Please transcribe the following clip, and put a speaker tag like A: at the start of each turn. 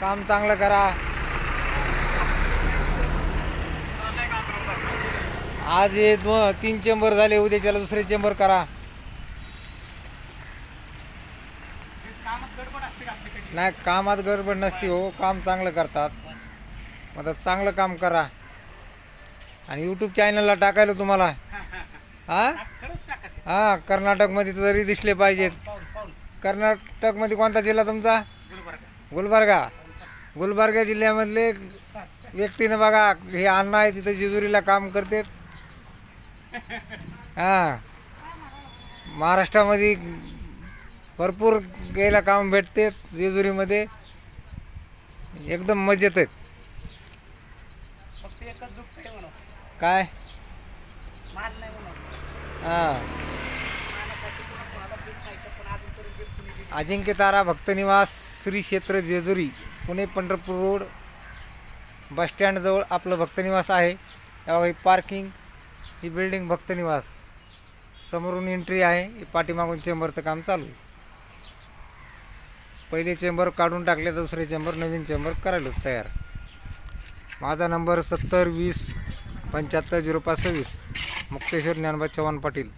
A: काम चांगलं करा. आज हे दोन तीन चेंबर झाले उद्याच्याला दुसरे चेंबर करा. नाही कामात गडबड नसते हो काम चांगलं करतात. मग आता चांगलं काम करा. आणि यूट्यूब चॅनलला टाकायला तुम्हाला. हा? हा कर्नाटकमध्ये तर जरी दिसले पाहिजेत. कर्नाटकमध्ये कोणता जिल्हा तुमचा? गुलबर्गा. गुलबर्गा जिल्ह्यामधले व्यक्तीनं बघा हे अण्णा आहे तिथं जेजुरीला काम करते हां. महाराष्ट्रामध्ये भरपूर गेला काम भेटते जेजुरीमध्ये. एकदम मजेत आहेत. काय? हां. अजिंक्य तारा भक्तनिवास श्री क्षेत्र जेजुरी. पुणे पंढरपूर रोड बसस्टँडजवळ आपलं भक्तनिवास आहे. त्यावेळी ही पार्किंग ही बिल्डिंग भक्तनिवास. समोरून एंट्री आहे. ही पाठीमागून चेंबरचं काम चालू आहे. पहिले चेंबर काढून टाकले दुसरे चेंबर नवीन चेंबर करायला तयार. माझा नंबर सत्तर वीस पंच्याहत्तर झिरो पाच सव्वीस. मुक्तेश्वर ज्ञानबा चव्हाण पाटील.